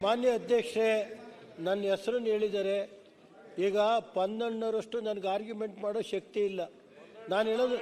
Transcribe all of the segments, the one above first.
ಮಾನ್ಯ ಅಧ್ಯಕ್ಷೆ ನನ್ನ ಹೆಸರನ್ನು ಹೇಳಿದ್ದಾರೆ ಈಗ ಪನ್ನೊಂದರಷ್ಟು ನನಗೆ ಆರ್ಗ್ಯುಮೆಂಟ್ ಮಾಡೋ ಶಕ್ತಿ ಇಲ್ಲ. ನಾನು ಹೇಳೋದು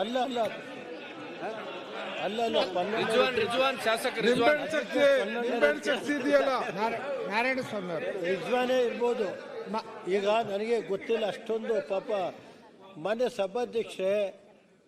ಅಲ್ಲ ಅಲ್ಲ. ಅಲ್ಲ ಅಲ್ಲ ರಿಜ್ವಾನ್ ನಾರಾಯಣ ಸ್ವಾಮಿ ಇರ್ಬೋದು. ಈಗ ನನಗೆ ಗೊತ್ತಿಲ್ಲ ಅಷ್ಟೊಂದು ಪಾಪ ಮನೆ ಸಭಾಧ್ಯಕ್ಷರೇ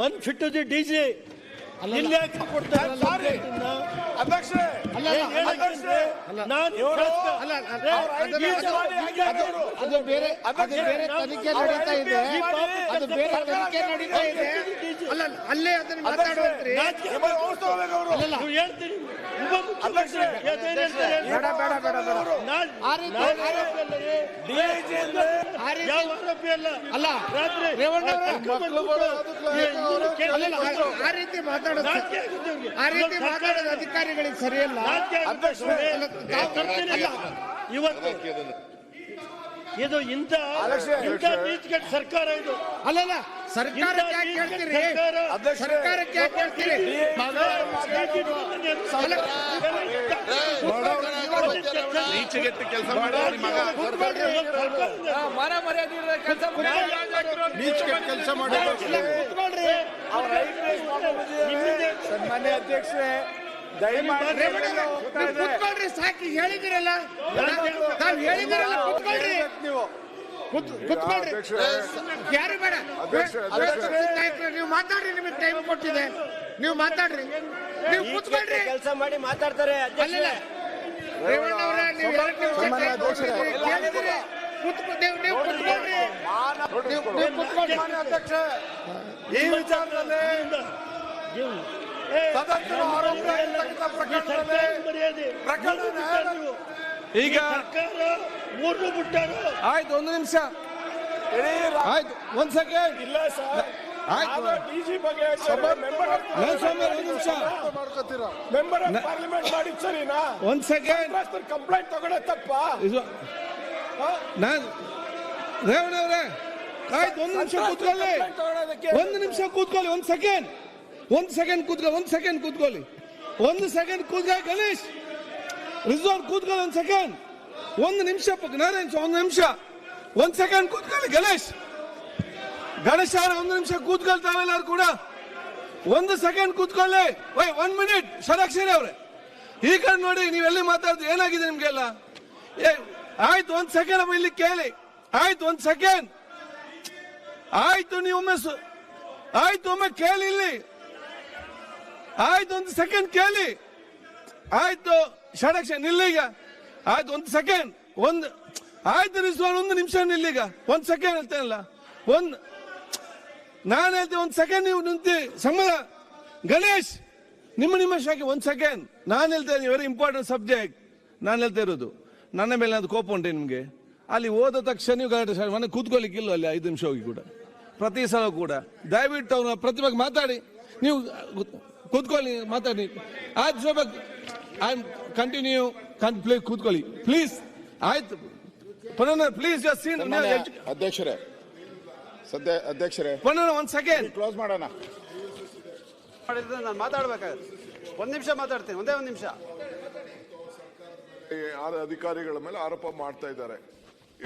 ಅನ್ಫಿಟ್ ದಿ ಡಿ ಜನ- ಅದು- ಬೇರೆ ಅದು ಬೇರೆ ತನಿಖೆ ನಡೀತಾ ಇದೆ. ಅದು ಬೇರೆ ತನಿಖೆ ನಡೀತಾ ಇದೆ. ಅಲ್ಲ ಅಲ್ಲೇ ಅದನ್ನ ಮಾತಾಡುವಂತ್ರಿ ಅಲ್ಲಲ್ಲ. ಅಲ್ಲ ಆ ರೀತಿ- ಆ- ರೀತಿ ಮಾತಾಡೋದು. ಆ ರೀತಿ ಅಧಿಕಾರಿಗಳಿಗೆ ಸರಿಯಲ್ಲ. ಇವತ್ತು ಇದು ಇಂತ ಇಂತ ಇಂಥ ನೀತಿಗೆಟ್ಟ ಸರ್ಕಾರ ಇದು ಅಲ್ಲಲ್ಲ ಸರ್ಕಾರಕ್ಕೆ ಯಾಕೆ ಸರ್ಕಾರಕ್ಕೆ ಕೆಲಸ ಮಾಡೋರು ಮಗ ಮರ ಮರ್ಯಾದೆ ಕೆಲಸ ಸನ್ಮಾನ್ಯ ಅಧ್ಯಕ್ಷರೇ ದಯಮಾಡಿ ಕುತ್ಕೊಳ್ರಿ ಸಾಕಿ ಹೇಳಿದಿರಲ್ಲ ನಾನು ಹೇಳಿದಿರಲ್ಲ ಕುತ್ಕೊಳ್ರಿ. ನೀವು. ಕುತ್- ಕುತ್ಕೊಳ್ರಿ. ಯಾರು ಬೇಡ. ನೀವು ಮಾತಾಡ್ರಿ ನಿಮಗೆ ಟೈಮ್ ಕೊಟ್ಟಿದೆ. ನೀವು ಮಾತಾಡ್ರಿ. ನೀವು ಕುತ್ಕೊಳ್ರಿ. ಕೆಲಸ ಮಾಡಿ ಮಾತಾಡ್ತಾರೆ ಅಲ್ಲಿಲ್ಲ. ರೇವಣ್ಣ ಅವರ ನೀವು ಎರಡು ನಿಮಿಷ ಹೇಳಿದಿರಿ ಕುತ್ಕೊಳ್ರಿ. ನೀವು ಕುತ್ಕೊಳ್ರಿ. ಅಧ್ಯಕ್ಷ ಅಧ್ಯಕ್ಷರೇ ಈ ವಿಚಾರದಲ್ಲಿ ಸದಸ್ಯರು ಆರೋಪ ಇರ್ತಕ್ಕಂಥ ಪ್ರಕರಣದಲ್ಲಿ ಪ್ರಕರಣ ಈಗ ಸರ್ಕಾರ ಮೂರು ಬಿಟ್ಟರು ಆಯ್ತು ಒಂದು ನಿಮಿಷ. ಆಯ್ತು ಒಂದ್ ಸೆಕೆಂಡ್ ಇಲ್ಲ ಸರ್. ಆಯ್ತು. ಡಿಜಿ ಬಗ್ಗೆ ನಿಮಿಷ. ಮಾಡ್ಕೋತೀರಾ? ಮೆಂಬರ್ ಆಫ್ ಪಾರ್ಲಿಮೆಂಟ್ ಮಾಡಿದ್ ಸರಿನಾ ಒಂದ್ ಸೆಕೆಂಡ್ ಕಂಪ್ಲೇಂಟ್ ತಗೊಳ್ಳೋ ತಪ್ಪ? ಇದು ನಾನು ರೇವಣ್ಣ ಅವರೇ ಆಯ್ತು ಒಂದು ನಿಮಿಷ ಕೂತ್ಕೊಳ್ಳಿ. ಒಂದು ನಿಮಿಷ ಕೂತ್ಕೊಳ್ಳಿ ಒಂದು ಸೆಕೆಂಡ್ ಒಂದು ಸೆಕೆಂಡ್ ಕೂತ್ಕೊಳ್ಳಿ ಒಂದು ಸೆಕೆಂಡ್ ಕೂತ್ಕೊಳ್ಳಿ ಒಂದು ಸೆಕೆಂಡ್ ಕೂತ್ಕೊಳ್ಳಿ ಗಣೇಶ್ ರಿಜ್ವಾನ್ ಕೂತ್ಕೊಳ್ಳಿ ಒಂದು ಸೆಕೆಂಡ್ ಒಂದು ನಿಮಿಷ ನಾರಾಯಣ್ ಒಂದು ನಿಮಿಷ ಒಂದು ಸೆಕೆಂಡ್ ಕೂತ್ಕೊಳ್ಳಿ ಗಣೇಶ್ ಗಣೇಶ್ ಅವರ ಒಂದು ನಿಮಿಷ ಕೂತ್ಕೊಳ್ತಾವೆಲ್ಲರೂ ಕೂಡ ಒಂದು ಸೆಕೆಂಡ್ ಕೂತ್ಕೊಳ್ಳಿ ವೈ ಒನ್ ಮಿನಿಟ್ ಷಡಾಕ್ಷರಿ ಅವ್ರೆ. ಈ ಕಡೆ ನೋಡಿ ನೀವೆಲ್ಲಿ ಮಾತಾಡ್ದು, ಏನಾಗಿದೆ ನಿಮ್ಗೆಲ್ಲ? ಏ ಆಯ್ತು, ಒಂದು ಸೆಕೆಂಡ್ ಅಮ್ಮ ಇಲ್ಲಿ ಕೇಳಿ. ಆಯ್ತು, ಒಂದು ಸೆಕೆಂಡ್ ಆಯ್ತು, ನೀವು ಒಮ್ಮೆ ಸು- ಆಯ್ತು, ಒಮ್ಮೆ ಕೇಳಿ ಇಲ್ಲಿ. ಆಯ್ತು, ಒಂದು ಸೆಕೆಂಡ್ ಕೇಳಿ. ಆಯ್ತು ಷಡಕ್ಷ ನಿಲ್ಲೀಗ ಆಯ್ತು, ಒಂದು ಸೆಕೆಂಡ್ ಒಂದು, ಆಯ್ತು ರಿಸ್ವಾನ್ ಒಂದು ನಿಮಿಷ ನಿಲ್ಲೀಗ ಒಂದು ಸೆಕೆಂಡ್ ಹೇಳ್ತೇನಲ್ಲ ಒಂದು, ನಾನು ಹೇಳ್ತೇನೆ ಒಂದು ಸೆಕೆಂಡ್ ನೀವು ನಿಂತಿ. ಸಂಬಳ. ಗಣೇಶ್, ನಿಮ್ಮ ನಿಮ್ಮ ಶಾಖೆ, ಒಂದು ಸೆಕೆಂಡ್ ನಾನು ಹೇಳ್ತೇನೆ ವೆರಿ ಇಂಪಾರ್ಟೆಂಟ್ ಸಬ್ಜೆಕ್ಟ್ ನಾನು ಹೇಳ್ತಾ ಇರೋದು. ನನ್ನ ಮೇಲೆ ಅದು ಕೋಪ ಉಂಟೆ ನಿಮಗೆ? ಅಲ್ಲಿ ಓದೋ ತಕ್ಷಣ ನೀವು ಗಲಾಟೆ ಸರ್ ಮನೆ ಕೂತ್ಕೊಳ್ಳಿಕ್ಕಿಲ್ಲ ಅಲ್ಲಿ ಐದು ನಿಮಿಷ ಹೋಗಿ ಕೂಡ? ಪ್ರತಿ ಸಲ ಕೂಡ. ದಯವಿಟ್ಟು ಅವನ ಪ್ರತಿಭೆಗೆ ಮಾತಾಡಿ. ನೀವು ಕೂತ್ಕೊಳ್ಳಿ ಮಾತಾಡಿ. ಆಯ್ತು ಶೋಭಾ ಐ ಕಂಟಿನ್ಯೂ ಪ್ಲೀಸ್ ಕೂತ್ಕೊಳ್ಳಿ. ಪ್ಲೀಸ್ ಆಯ್ತು. ಪುನಃ ಪ್ಲೀಸ್ ಜಸ್ಟ್ ಸೀನ್ ಅಧ್ಯಕ್ಷರೇ ಸದ್ಯ ಅಧ್ಯಕ್ಷರೇ ಪುನಃ ಒಂದು ಸೆಕೆಂಡ್ ಕ್ಲೋಸ್ ಮಾಡೋಣ. ಮಾಡಿದ್ರೆ ನಾನು ಮಾತಾಡ್ಬೇಕಾದ್ರೆ ಒಂದ್ ನಿಮಿಷ ಮಾತಾಡ್ತೀನಿ ಒಂದೇ ಒಂದು ನಿಮಿಷ. ಅಧಿಕಾರಿಗಳ ಮೇಲೆ ಆರೋಪ ಮಾಡ್ತಾ ಇದ್ದಾರೆ.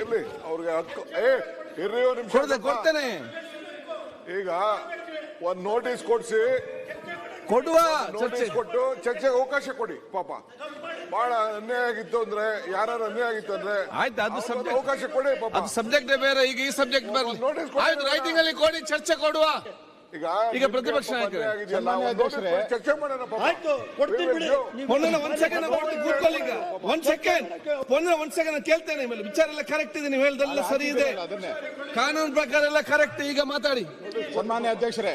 ಇರ್ಲಿ ಅವ್ರಿಗೆ ಹಕ್ಕು. ಏ ಇರ್ರಿ ಒಂದ್ ನಿಮಿಷ. ಕೊಡ್ತೇನೆ. ಈಗ ಒಂದ್ ನೋಟಿಸ್ ಕೊಡ್ಸಿ ಕೊಡುವ ಚರ್ಚೆ. ಕೊಟ್ಟು ಚರ್ಚೆಗೆ ಅವಕಾಶ ಕೊಡಿ ಪಾಪ. ಬಹಳ ಅನ್ಯಾಯ ಆಗಿತ್ತು ಅಂದ್ರೆ ಯಾರು ಅನ್ಯಾಯ ಆಗಿತ್ತು ಅಂದ್ರೆ ಆಯ್ತು ಅದು ಸಬ್ಜೆಕ್ಟ್ ಅವಕಾಶ ಕೊಡಿ ಪಾಪ. ಅದು ಸಬ್ಜೆಕ್ಟ್ ಬೇರೆ ಈಗ ಈ ಸಬ್ಜೆಕ್ಟ್ ಬರಲಿ. ನೋಟಿಸ್ ಕೊಡಿ. ಆಯ್ತು ರೈಟಿಂಗ್ ಅಲ್ಲಿ ಕೊಡಿ ಚರ್ಚೆ ಕೊಡುವ. ಈಗ ಈಗ ಪ್ರತಿಪಕ್ಷ ಚರ್ಚೆ ಮಾಡೋಣ ಪಾಪ. ಆಯ್ತು ಕೊಡ್ತೀನಿ ಬಿಡಿ. ಪೊನ್ನ ಒಂದ್ ಸೆಕೆಂಡ್ ಕೂತ್ಕೊಳ್ಳಿ ಈಗ. ಒಂದ್ ಸೆಕೆಂಡ್ ಒಂದ್ ಸೆಕೆಂಡ್ ಕೇಳ್ತೇನೆ ಮೇಲೆ ವಿಚಾರ ಎಲ್ಲ ಕರೆಕ್ಟ್ ಇದೆ ನೀವು ಹೇಳ್ದೆಲ್ಲ ಸರಿ ಇದೆ. ಅದನ್ನೇ. ಕಾನೂನು ಪ್ರಕಾರ ಎಲ್ಲ ಕರೆಕ್ಟ್ ಈಗ ಮಾತಾಡಿ. ಸನ್ಮಾನ್ಯ ಅಧ್ಯಕ್ಷರೇ